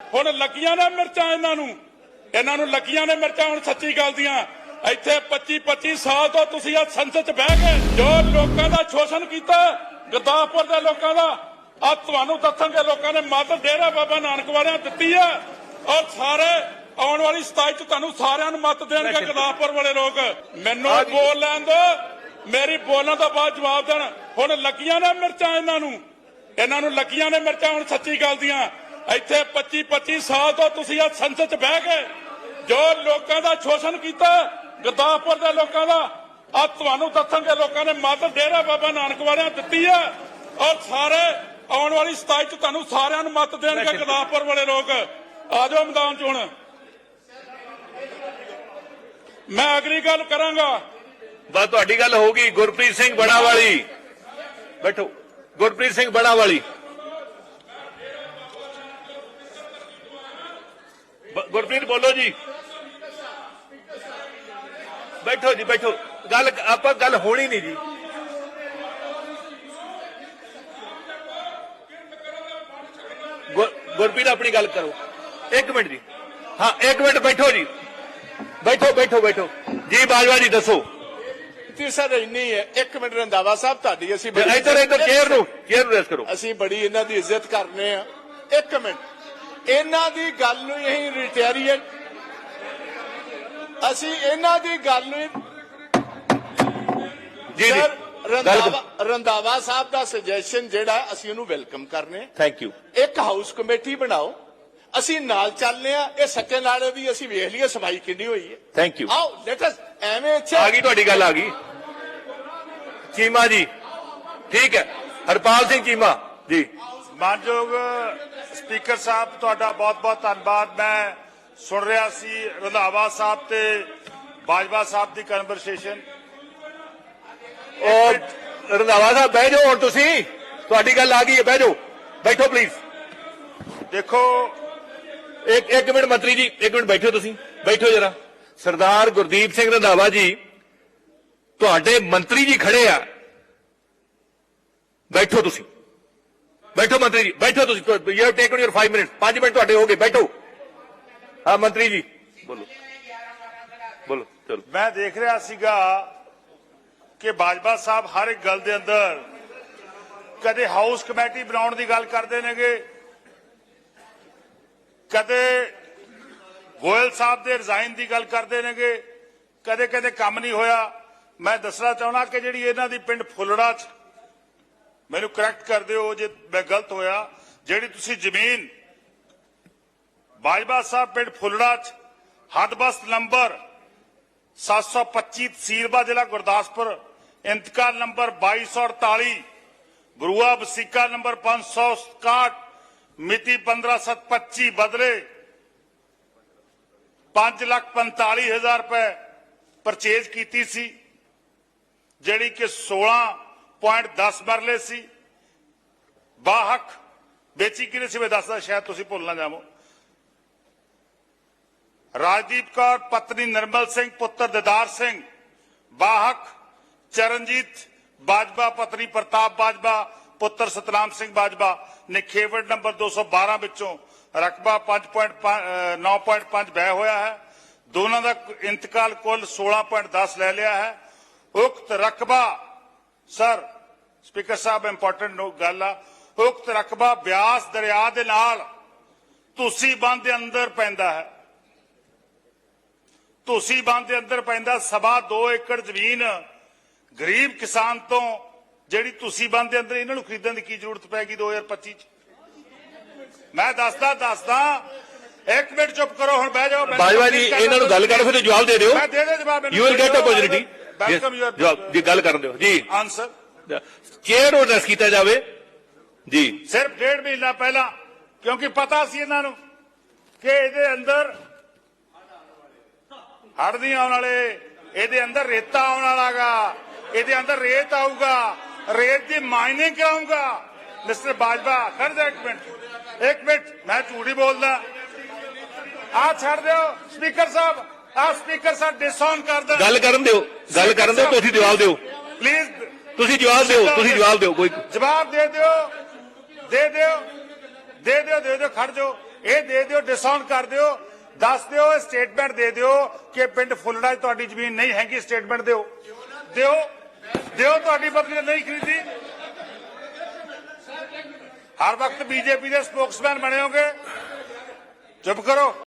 ਹੁਣ ਲੱਗੀਆਂ ਨੇ ਮਿਰਚਾਂ ਇਹਨਾਂ ਨੂੰ। ਇਹਨਾਂ ਨੂੰ ਲੱਗੀਆਂ ਨੇ ਮਿਰਚਾਂ ਹੁਣ ਸੱਚੀ ਗੱਲ ਦੀਆਂ। ਇੱਥੇ 25 25 ਸਾਲ ਤੋਂ ਤੁਸੀਂ ਆ ਸੰਸਦ 'ਚ ਬਹਿ ਕੇ ਜੋ ਲੋਕਾਂ ਦਾ ਸ਼ੋਸ਼ਣ ਕੀਤਾ ਗਰਦਾਸਪੁਰ ਦੇ ਲੋਕਾਂ ਦਾ ਆ ਤੁਹਾਨੂੰ ਦੱਸਾਂਗੇ ਲੋਕਾਂ ਨੇ ਮੱਤ ਡੇਰਾ ਬਾਬਾ ਨਾਨਕ ਵਾਲਿਆਂ ਦਿੱਤੀ ਆ। ਔਰ ਸਾਰੇ ਆਉਣ ਵਾਲੀ 27 ਚ ਤੁਹਾਨੂੰ ਸਾਰਿਆਂ ਨੂੰ ਮੱਤ ਦੇਣਗੇ ਗਰਦਾਸਪੁਰ ਵਾਲੇ ਲੋਕ। ਮੈਨੂੰ ਬੋਲ ਲੈਣ ਦਿਓ। ਮੇਰੀ ਬੋਲਣ ਤੋਂ ਬਾਅਦ ਜਵਾਬ ਦੇਣ। ਹੁਣ ਲੱਗੀਆਂ ਨੇ ਮਿਰਚਾਂ ਇਹਨਾਂ ਨੂੰ। ਇਹਨਾਂ ਨੂੰ ਲੱਗੀਆਂ ਨੇ ਮਿਰਚਾਂ ਹੁਣ ਸੱਚੀ ਗੱਲ ਦੀਆਂ। ਇੱਥੇ 25 25 ਸਾਲ ਤੋਂ ਤੁਸੀਂ ਆ ਸੰਸਦ 'ਚ ਬਹਿ ਕੇ ਜੋ ਲੋਕਾਂ ਦਾ ਸ਼ੋਸ਼ਣ ਕੀਤਾ ਗਰਦਾਸਪੁਰ ਦੇ ਲੋਕਾਂ ਦਾ ਆ ਤੁਹਾਨੂੰ ਦੱਸਾਂਗੇ ਲੋਕਾਂ ਨੇ ਮੱਤ ਡੇਰਾ ਬਾਬਾ ਨਾਨਕ ਵਾਲਿਆਂ ਦਿੱਤੀ ਆ। ਔਰ ਸਾਰੇ ਆਉਣ ਵਾਲੀ 27 ਚ ਤੁਹਾਨੂੰ ਸਾਰਿਆਂ ਨੂੰ ਮੱਤ ਦੇਣਗੇ ਗਰਦਾਸਪੁਰ ਵਾਲੇ ਲੋਕ। ਆ ਜਾਓ ਮੈਦਾਨ 'ਚ ਹੁਣ। ਮੈਂ ਅਗਲੀ ਗੱਲ ਕਰਾਂਗਾ। ਬਸ ਤੁਹਾਡੀ ਗੱਲ ਹੋਊਗੀ ਗੁਰਪ੍ਰੀਤ ਸਿੰਘ ਬੜਾ ਵਾਲੀ ਬੈਠੋ। ਗੁਰਪ੍ਰੀਤ ਸਿੰਘ ਬੜਾ ਵਾਲੀ ਗੁਰਪ੍ਰੀਤ ਬੋਲੋ ਜੀ। ਬੈਠੋ ਜੀ ਬੈਠੋ। ਗੱਲ ਆਪਾਂ ਗੱਲ ਹੋਣੀ ਨਹੀਂ ਜੀ। ਗੁਰ- ਗੁਰਪ੍ਰੀਤ ਆਪਣੀ ਗੱਲ ਕਰੋ। ਇੱਕ ਮਿੰਟ ਜੀ। ਹਾਂ ਇੱਕ ਮਿੰਟ ਬੈਠੋ ਜੀ। ਬੈਠੋ ਬੈਠੋ ਬੈਠੋ। ਜੀ ਬਾਜਵਾ ਜੀ ਦੱਸੋ। ਤੇ ਸਰ ਇੰਨੀ ਹੈ। ਇੱਕ ਮਿੰਟ ਰੰਦਾਵਾ ਸਾਹਿਬ ਤੁਹਾਡੀ ਅਸੀਂ ਇੱਧਰ ਇੱਧਰ ਚੇਅਰ ਨੂੰ ਚੇਅਰ ਨੂੰ ਰੈਸ ਕਰੋ। ਅਸੀਂ ਬੜੀ ਇਹਨਾਂ ਦੀ ਇੱਜ਼ਤ ਕਰਨੇ ਆ। ਇੱਕ ਮਿੰਟ। ਇਹਨਾਂ ਦੀ ਗੱਲ ਨੂੰ ਅਸੀਂ ਰਿਟੈਰੀਏਟ ਅਸੀਂ ਇਹਨਾਂ ਦੀ ਗੱਲ ਨੂੰ ਜੀ ਜੀ। ਰੰਦਾਵਾ ਰੰਦਾਵਾ ਸਾਹਿਬ ਦਾ ਸੁਜੈਸ਼ਨ ਜਿਹੜਾ ਅਸੀਂ ਉਹਨੂੰ ਵੈਲਕਮ ਕਰਨੇ। ਥੈਂਕ ਯੂ ਇੱਕ ਹਾਊਸ ਕਮੇਟੀ ਬਣਾਓ। ਅਸੀਂ ਨਾਲ ਚੱਲਨੇ ਆ ਇਹ ਸੱਚੇ ਨਾਲੇ ਵੀ ਅਸੀਂ ਵੇਖ ਲਈਏ ਸਫ਼ਾਈ ਕਿੰਨੀ ਹੋਈ ਹੈ। ਥੈਂਕ ਯੂ ਆਓ ਲੈਟ ਅਸ ਐਵੇਂ ਇੱਥੇ ਆ ਗਈ ਤੁਹਾਡੀ ਗੱਲ ਆ ਗਈ। ਚੀਮਾ ਜੀ ਠੀਕ ਹੈ। ਹਰਪਾਲ ਸਿੰਘ ਚੀਮਾ ਜੀ। ਮਾਨਯੋਗ ਸਪੀਕਰ ਸਾਹਿਬ ਤੁਹਾਡਾ ਬਹੁਤ-ਬਹੁਤ ਧੰਨਵਾਦ। ਮੈਂ ਸੁਣ ਰਿਹਾ ਸੀ ਰੰਧਾਵਾ ਸਾਹਿਬ ਤੇ ਬਾਜਵਾ ਸਾਹਿਬ ਦੀ ਕਨਵਰਸੇਸ਼ਨ ਉਹ ਰੰਧਾਵਾ ਸਾਹਿਬ ਬਹਿ ਜਾਓ ਹੁਣ ਤੁਸੀਂ। ਤੁਹਾਡੀ ਗੱਲ ਆ ਗਈ ਹੈ ਬਹਿ ਜਾਓ। ਬੈਠੋ ਪਲੀਜ਼ ਦੇਖੋ ਇੱਕ ਇੱਕ ਮਿੰਟ ਮੰਤਰੀ ਜੀ ਇੱਕ ਮਿੰਟ ਬੈਠੋ ਤੁਸੀਂ। ਬੈਠੋ ਜਰਾ। ਸਰਦਾਰ ਗੁਰਦੀਪ ਸਿੰਘ ਰੰਧਾਵਾ ਜੀ ਤੁਹਾਡੇ ਮੰਤਰੀ ਜੀ ਖੜੇ ਆ। ਬੈਠੋ ਤੁਸੀਂ। ਬੈਠੋ ਮੰਤਰੀ ਜੀ, ਬੈਠੋ ਤੁਸੀਂ you have taken your 5 minute 5 minute ਤੁਹਾਡੇ ਹੋ ਗਏ, ਬੈਠੋ। ਹਾਂ, ਮੰਤਰੀ ਜੀ। ਬੋਲੋ। ਬੋਲੋ, ਚਲੋ। ਮੈਂ ਦੇਖ ਰਿਹਾ ਸੀਗਾ ਕਿ ਬਾਜਵਾ ਸਾਹਿਬ ਹਰ ਇੱਕ ਗੱਲ ਦੇ ਅੰਦਰ ਕਦੇ ਹਾਊਸ ਕਮੇਟੀ ਬਣਾਉਣ ਦੀ ਗੱਲ ਕਰਦੇ ਨੇਗੇ, ਕਦੇ ਗੋਇਲ ਸਾਹਿਬ ਦੇ ਰਿਜ਼ਾਈਨ ਦੀ ਗੱਲ ਕਰਦੇ ਨੇਗੇ ਕਦੇ ਕਦੇ ਕੰਮ ਨਹੀਂ ਹੋਇਆ। ਮੈਂ ਦੱਸਣਾ ਚਾਹੁੰਦਾ ਕਿ ਜਿਹੜੀ ਇਹਨਾਂ ਦੀ ਪਿੰਡ ਫੁੱਲੜਾ ਚ ਮੈਨੂੰ ਕਰੈਕਟ ਕਰ ਦਿਓ ਜੇ ਮੈਂ ਗਲਤ ਹੋਇਆ। ਜਿਹੜੀ ਤੁਸੀਂ ਜ਼ਮੀਨ ਬਾਜਵਾ ਸਾਹਿਬ ਪਿੰਡ ਫੁੱਲੜਾ ਚ ਹੱਦਬਸਤ ਨੰਬਰ 725 ਤਹਿਸੀਲਬਾ ਜ਼ਿਲ੍ਹਾ ਗੁਰਦਾਸਪੁਰ, ਇੰਤਕਾਲ ਨੰਬਰ 2248 ਬਰੂਆ ਵਸੀਕਾ ਨੰਬਰ 561 ਮਿਤੀ 15725 ਬਦਲੇ 545000 ਰੁਪਏ ਪਰਚੇਜ ਕੀਤੀ ਸੀ, ਜਿਹੜੀ ਕਿ 16.10 ਮਰਲੇ ਸੀ ਬਾਹਕ ਵੇਚੀ ਕਿਨੇ ਸੀ ਮੈਂ ਦੱਸਦਾ ਸ਼ਾਇਦ ਤੁਸੀਂ ਭੁੱਲ ਨਾ ਜਾਵੋ ਰਾਜਦੀਪ ਕੌਰ ਪਤਨੀ ਨਰਮਲ ਸਿੰਘ ਪੁੱਤਰ ਦਿਦਾਰ ਸਿੰਘ ਬਾਹਕ ਚਰਨਜੀਤ ਬਾਜਵਾ ਪਤਨੀ ਪ੍ਰਤਾਪ ਬਾਜਵਾ ਪੁੱਤਰ ਸਤਨਾਮ ਸਿੰਘ ਬਾਜਵਾ ਨੇ ਖੇਵੜ ਨੰਬਰ 212 ਵਿੱਚੋਂ ਰਕਬਾ 5.9.5 ਬਹਿ ਹੋਇਆ ਹੈ ਦੋਨਾਂ ਦਾ ਇੰਤਕਾਲ ਕੁੱਲ 16.10 ਲੈ ਲਿਆ ਹੈ ਉਕਤ ਰਕਬਾ ਸਰ ਸਪੀਕਰ ਸਾਹਿਬ ਇੰਪੋਰਟੈਂਟ ਗੱਲ ਆ। ਉਕਤ ਰਕਬਾ ਬਿਆਸ ਦਰਿਆ ਦੇ ਨਾਲ ਤੁਸੀਂ ਬੰਦ ਦੇ ਅੰਦਰ ਪੈਂਦਾ ਹੈ। ਤੁਸੀਂ ਬੰਦ ਦੇ ਅੰਦਰ ਪੈਂਦਾ ਸਵਾ 2 ਏਕੜ ਜ਼ਮੀਨ ਗਰੀਬ ਕਿਸਾਨ ਤੋਂ ਜਿਹੜੀ ਤੁਸੀਂ ਬੰਦ ਦੇ ਅੰਦਰ ਇਹਨਾਂ ਨੂੰ ਖਰੀਦਣ ਦੀ ਕੀ ਜ਼ਰੂਰਤ ਪੈਗੀ 2025 ਚ? ਮੈਂ ਦੱਸਦਾ ਦੱਸਦਾ ਇੱਕ ਮਿੰਟ ਚੁੱਪ ਕਰੋ ਹੁਣ ਬਹਿ ਜਾਓ ਬਾਜਵਾ ਜੀ ਇਹਨਾਂ ਨੂੰ ਗੱਲ ਕਰੋ ਫਿਰ ਜਵਾਬ ਦੇ ਦਿਓ। You will get opportunity welcome your ਜਵਾਬ ਜੀ ਗੱਲ ਕਰਨ ਦਿਓ ਜੀ ਆਨਸਰ ਚੇਅਰ ਨੂੰ ਐਡਰੈਸ ਕੀਤਾ ਜਾਵੇ ਜੀ ਸਿਰਫ ਡੇਢ ਮਹੀਨਾ ਪਹਿਲਾਂ ਕਿਉਂਕਿ ਪਤਾ ਸੀ ਇਹਨਾਂ ਨੂੰ ਕਿ ਇਹਦੇ ਅੰਦਰ ਹੜ੍ਹ ਨਹੀਂ ਆਉਣ ਵਾਲੇ ਇਹਦੇ ਅੰਦਰ ਰੇਤਾ ਆਉਣ ਵਾਲਾਗਾ ਇਹਦੇ ਅੰਦਰ ਰੇਤ ਆਊਗਾ ਰੇਤ ਦੀ ਮਾਈਨਿੰਗ ਕਰਾਉਂਗਾ ਮਿਸਟਰ ਬਾਜਵਾ ਖੜ ਜਾ ਇੱਕ ਮਿੰਟ ਇੱਕ ਮਿੰਟ ਮੈਂ ਝੂਠੀ ਬੋਲਦਾ ਆ ਛੱਡ ਦਿਓ ਸਪੀਕਰ ਸਾਹਿਬ ਆ ਸਪੀਕਰ ਸਾਹਿਬ ਡਿਸਆਨ ਕਰ ਦੇ ਗੱਲ ਕਰਨ ਦਿਓ ਗੱਲ ਕਰਨ ਦਿਓ ਤੁਸੀਂ ਜਵਾਬ ਦਿਓ। ਪਲੀਜ਼ ਤੁਸੀਂ ਜਵਾਬ ਦਿਓ ਤੁਸੀਂ ਜਵਾਬ ਦਿਓ ਕੋਈ ਜਵਾਬ ਦੇ ਦਿਓ ਦੇ ਦਿਓ ਦੇ ਦਿਓ ਦੇ ਦਿਓ ਖੜ ਜਾਓ। ਇਹ ਦੇ ਦਿਓ ਡਿਸਕਾਊਂਟ ਕਰ ਦਿਓ। ਦੱਸ ਦਿਓ ਇਹ ਸਟੇਟਮੈਂਟ ਦੇ ਦਿਓ ਕਿ ਪਿੰਡ ਫੁੱਲੜਾ ਤੁਹਾਡੀ ਜ਼ਮੀਨ ਨਹੀਂ ਹੈਗੀ ਸਟੇਟਮੈਂਟ ਦਿਓ। ਦਿਓ ਦਿਓ ਤੁਹਾਡੀ ਪਤਨੀ ਨੇ ਨਹੀਂ ਖਰੀਦੀ। ਹਰ ਵਕਤ ਬੀਜੇਪੀ ਦੇ ਸਪੋਕਸਮੈਨ ਬਣੇ ਹੋਗੇ। ਚੁੱਪ ਕਰੋ।